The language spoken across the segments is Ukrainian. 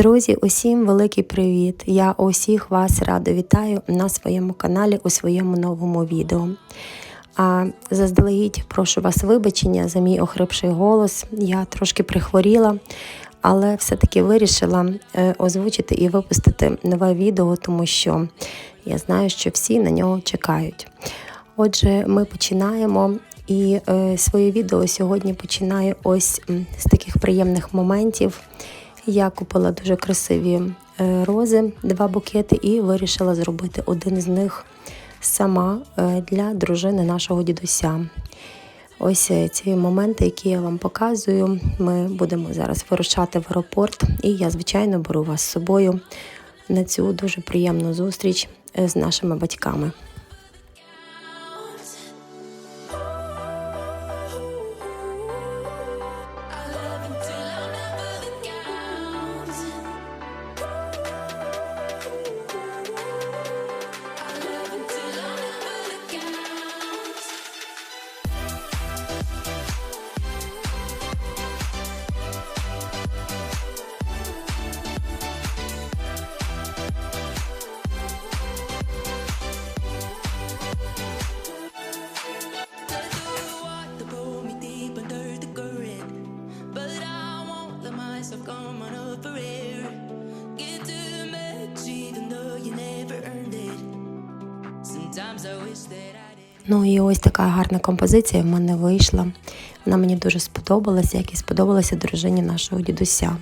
Друзі, усім великий привіт! Я усіх вас радо вітаю на своєму каналі у своєму новому відео. А заздалегідь прошу вас вибачення за мій охрипший голос. Я трошки прихворіла, але все-таки вирішила е, озвучити і випустити нове відео, тому що я знаю, що всі на нього чекають. Отже, ми починаємо. І е, своє відео сьогодні починаю ось з таких приємних моментів. Я купила дуже красиві е, рози, два букети, і вирішила зробити один з них сама е, для дружини нашого дідуся. Ось е, ці моменти, які я вам показую. Ми будемо зараз вирушати в аеропорт, і я, звичайно, беру вас з собою на цю дуже приємну зустріч з нашими батьками. Ну і ось така гарна композиція в мене вийшла. Вона мені дуже сподобалася, як і сподобалася дружині нашого дідуся.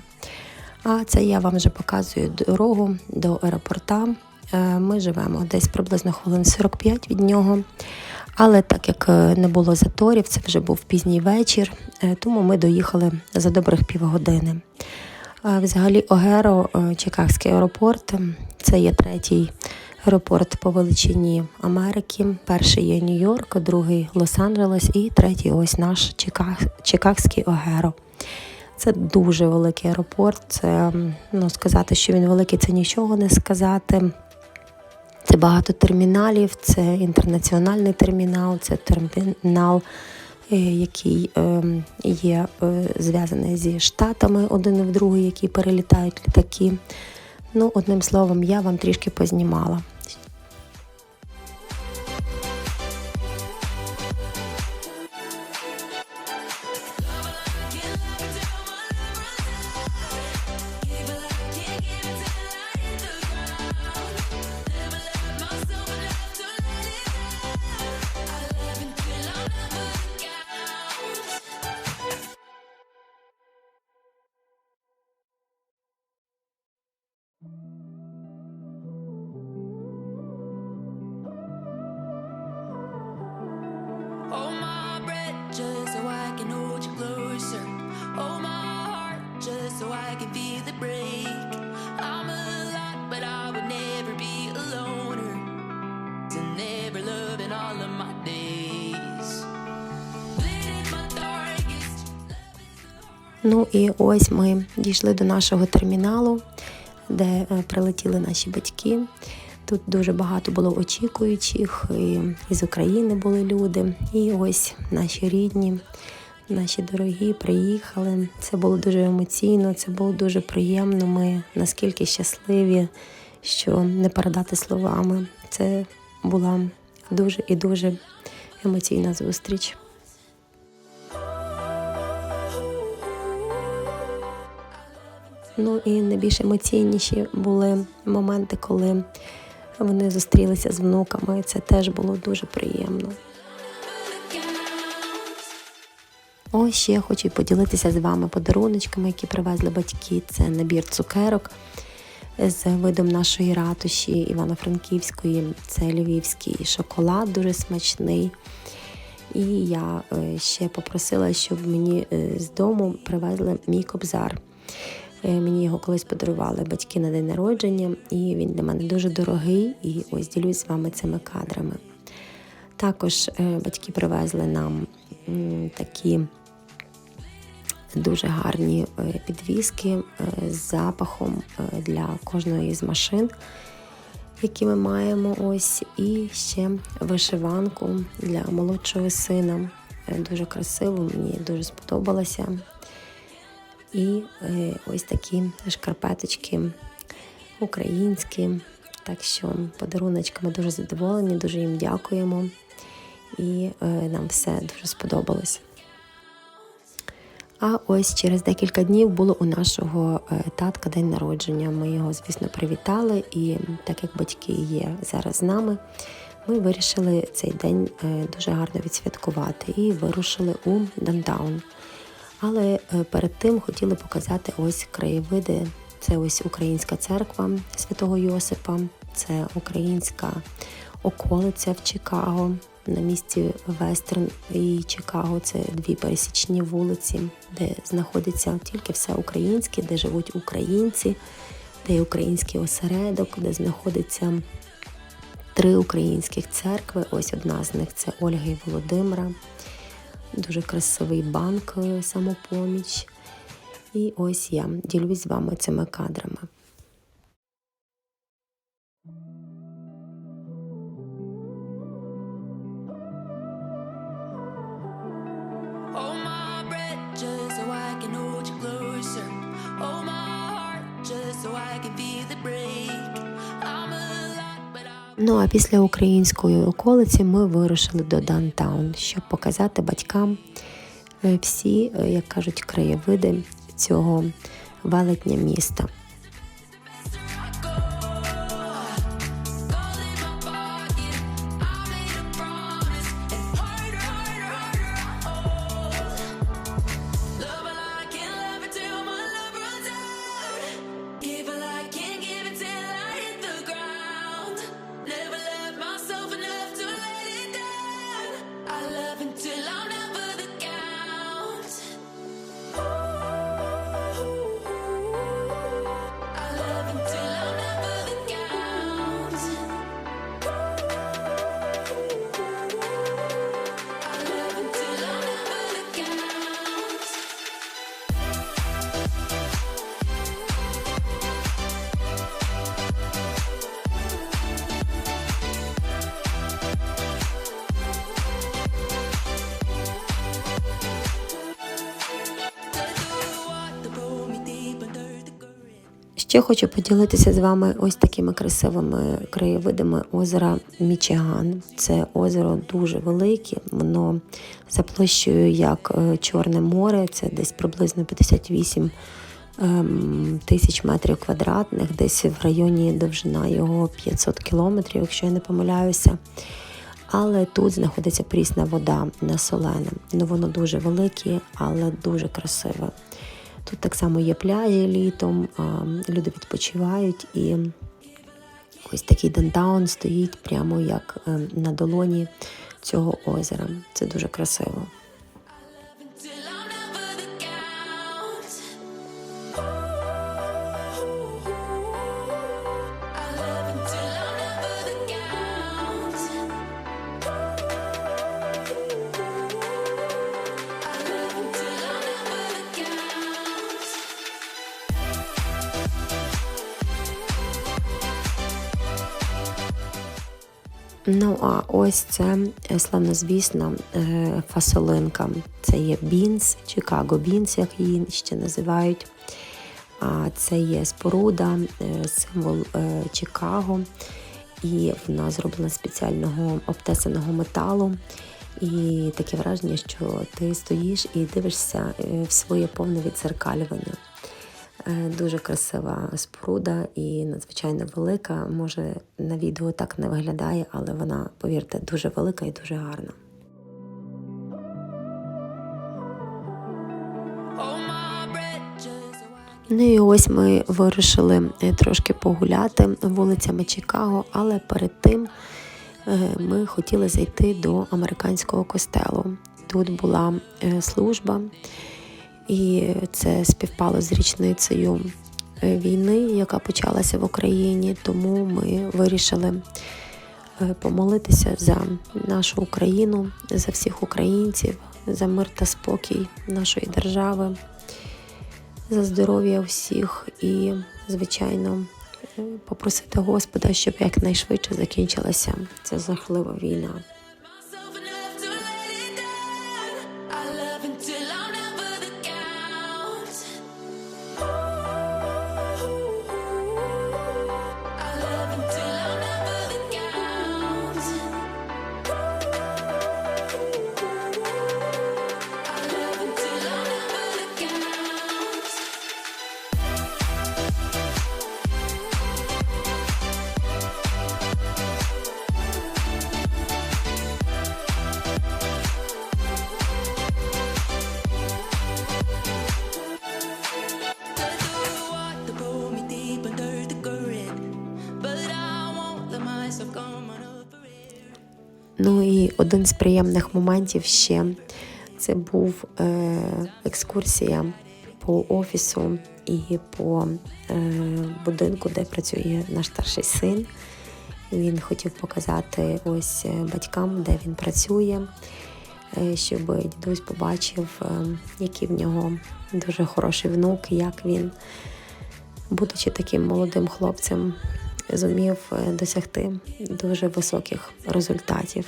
А це я вам вже показую дорогу до аеропорта. Е, Ми живемо десь приблизно хвилин 45 від нього. Але так як е, не було заторів, це вже був пізній вечір, е, тому ми доїхали за добрих півгодини. Взагалі, Огеро, Чикагський аеропорт, це є третій аеропорт по величині Америки. Перший є Нью-Йорк, другий Лос-Анджелес і третій ось наш Чикаг... Чикагський Огеро. Це дуже великий аеропорт. Це ну, сказати, що він великий, це нічого не сказати. Це багато терміналів, це інтернаціональний термінал, це термінал, е, який е, є е, зв'язаний зі штатами один в другий, які перелітають літаки. Ну, одним словом, я вам трішки познімала. Ну і ось ми дійшли до нашого терміналу, де е, прилетіли наші батьки. Тут дуже багато було очікуючих, і із України були люди. І ось наші рідні, наші дорогі приїхали. Це було дуже емоційно, це було дуже приємно. Ми наскільки щасливі, що не передати словами. Це була дуже і дуже емоційна зустріч. Ну і найбільш емоційніші були моменти, коли вони зустрілися з внуками. Це теж було дуже приємно. Ось ще я хочу поділитися з вами подаруночками, які привезли батьки. Це набір цукерок з видом нашої ратуші Івано-Франківської. Це львівський шоколад, дуже смачний. І я е, ще попросила, щоб мені е, з дому привезли мій кобзар. Е, Мені його колись подарували батьки на день народження, і він для мене дуже дорогий. І ось ділюсь з вами цими кадрами. Також е, батьки привезли нам такі дуже гарні е, підвіски з запахом для кожної з машин, які ми маємо ось, і ще вишиванку для молодшого сина. Дуже красиво, мені дуже сподобалося. І е, ось такі шкарпеточки українські. Так що подаруночками дуже задоволені, дуже їм дякуємо. І е, нам все дуже сподобалось. А ось через декілька днів було у нашого е, татка день народження. Ми його, звісно, привітали, і так як батьки є зараз з нами, ми вирішили цей день дуже гарно відсвяткувати і вирушили у Дантаун. Але е, перед тим хотіли показати ось краєвиди. Це ось українська церква святого Йосипа, це українська околиця в Чикаго. На місці Вестерн і Чикаго це дві пересічні вулиці, де знаходиться тільки все українське, де живуть українці, де є український осередок, де знаходиться три українських церкви. Ось одна з них це Ольга і Володимира. Дуже красивий банк е, самопоміч. І ось я ділюсь з вами цими кадрами. So I can hold you closer. Ну а після української околиці ми вирушили до Дантаун, щоб показати батькам е, всі, е, як кажуть, краєвиди цього велетня міста. Ще хочу поділитися з вами ось такими красивими краєвидами озера Мічиган. Це озеро дуже велике, воно за площею як е, Чорне море, це десь приблизно 58 ем, тисяч метрів квадратних, десь в районі довжина його 500 кілометрів, якщо я не помиляюся. Але тут знаходиться прісна вода не солена. Ну воно дуже велике, але дуже красиве. Тут так само є пляжі літом, люди відпочивають і ось такий дентаун стоїть прямо як е, на долоні цього озера. Це дуже красиво. Ну а ось це е, славнозвісна е, фасолинка. Це є Бінс, Чикаго Бінс, як її ще називають. А це є споруда, е, символ Чикаго. І вона зроблена з спеціального обтесаного металу. І таке враження, що ти стоїш і дивишся в своє повне відзеркалювання. Е, Дуже красива споруда і надзвичайно велика. Може, на відео так не виглядає, але вона, повірте, дуже велика і дуже гарна. Ну і ось ми вирішили е, трошки погуляти вулицями Чикаго, але перед тим е, ми хотіли зайти до американського костелу. Тут була служба, і це співпало з річницею е, війни, яка почалася в Україні. Тому ми вирішили е, помолитися за нашу Україну, за всіх українців, за мир та спокій нашої держави за здоров'я всіх і, звичайно, е, попросити Господа, щоб якнайшвидше закінчилася ця жахлива війна. Ну і один з приємних моментів ще це був е, екскурсія по офісу і по е, будинку, де працює наш старший син. Він хотів показати ось е, батькам, де він працює, щоб дідусь побачив, який в нього дуже хороший внук, як він, будучи таким молодим хлопцем, зумів е, досягти дуже високих результатів.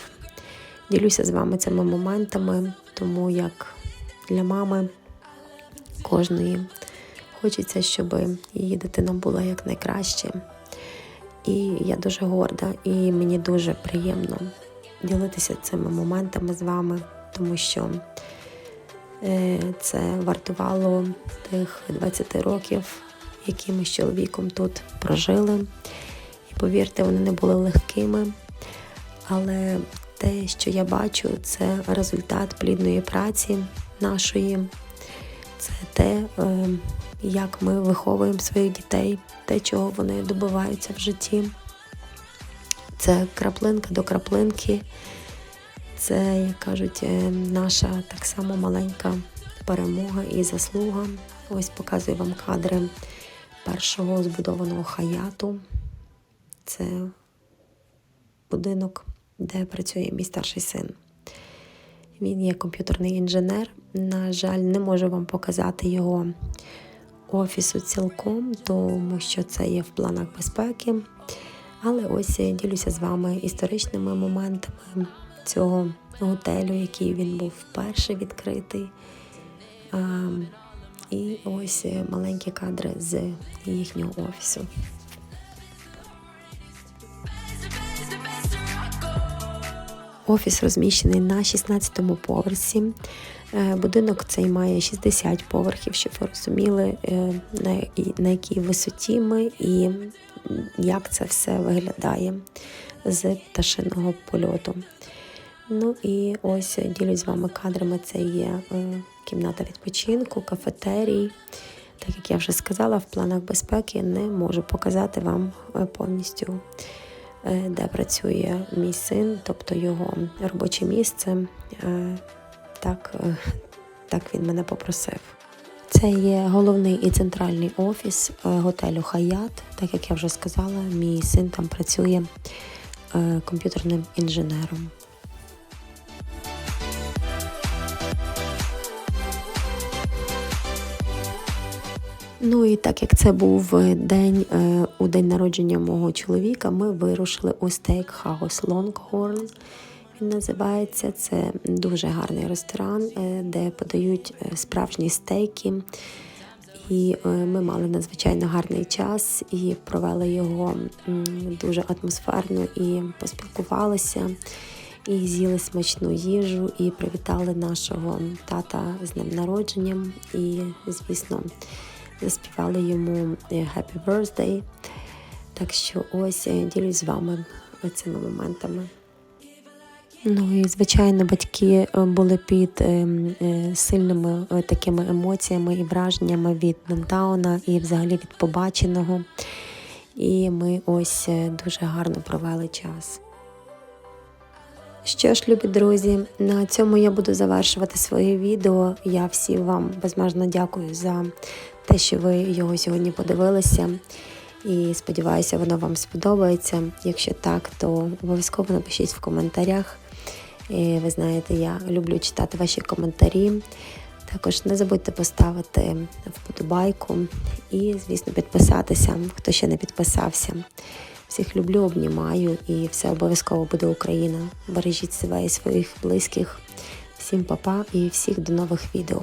Ділюся з вами цими моментами, тому як для мами кожної хочеться, щоб її дитина була якнайкраще. І я дуже горда, і мені дуже приємно ділитися цими моментами з вами, тому що е, це вартувало тих 20 років, які ми з чоловіком тут прожили. Повірте, вони не були легкими. Але те, що я бачу, це результат плідної праці нашої, це те, е, як ми виховуємо своїх дітей, те, чого вони добиваються в житті. Це краплинка до краплинки. Це, як кажуть, е, наша так само маленька перемога і заслуга. Ось показую вам кадри першого збудованого хаяту. Це будинок, де працює мій старший син. Він є комп'ютерний інженер. На жаль, не можу вам показати його офісу цілком, тому що це є в планах безпеки. Але ось ділюся з вами історичними моментами цього готелю, який він був вперше відкритий. І ось маленькі кадри з їхнього офісу. Офіс розміщений на 16-му поверсі. Е, Будинок цей має 60 поверхів, щоб ви розуміли, е, на, якій висоті ми і як це все виглядає з пташиного польоту. Ну і ось е, ділюсь з вами кадрами. Це є кімната відпочинку, кафетерій. Так як я вже сказала, в планах безпеки не можу показати вам повністю, де працює мій син, тобто його робоче місце. Е, Так, е, так він мене попросив. Це є головний і центральний офіс е, готелю Хаят. Так як я вже сказала, мій син там працює е, комп'ютерним інженером. Ну і так як це був е, день е, у день народження мого чоловіка, ми вирушили у стейкхаус Longhorn. Він називається це дуже гарний ресторан, е, де подають справжні стейки. І ми мали надзвичайно гарний час і провели його дуже атмосферно і поспілкувалися, і з'їли смачну їжу, і привітали нашого тата з днем народженням. І, звісно, заспівали йому е, Happy Birthday. Так що ось е, ділюсь з вами цими моментами. Ну і звичайно, батьки е, були під сильними такими емоціями і враженнями від Ментауна і взагалі від побаченого. І ми ось дуже гарно провели час. Що ж, любі друзі, на цьому я буду завершувати своє відео. Я всім вам безмежно дякую за те, що ви його сьогодні подивилися. І сподіваюся, воно вам сподобається. Якщо так, то обов'язково напишіть в коментарях. І ви знаєте, я люблю читати ваші коментарі. Також не забудьте поставити вподобайку і, звісно, підписатися, хто ще не підписався. Всіх люблю, обнімаю і все обов'язково буде Україна. Бережіть себе і своїх близьких. Всім па-па і всіх до нових відео.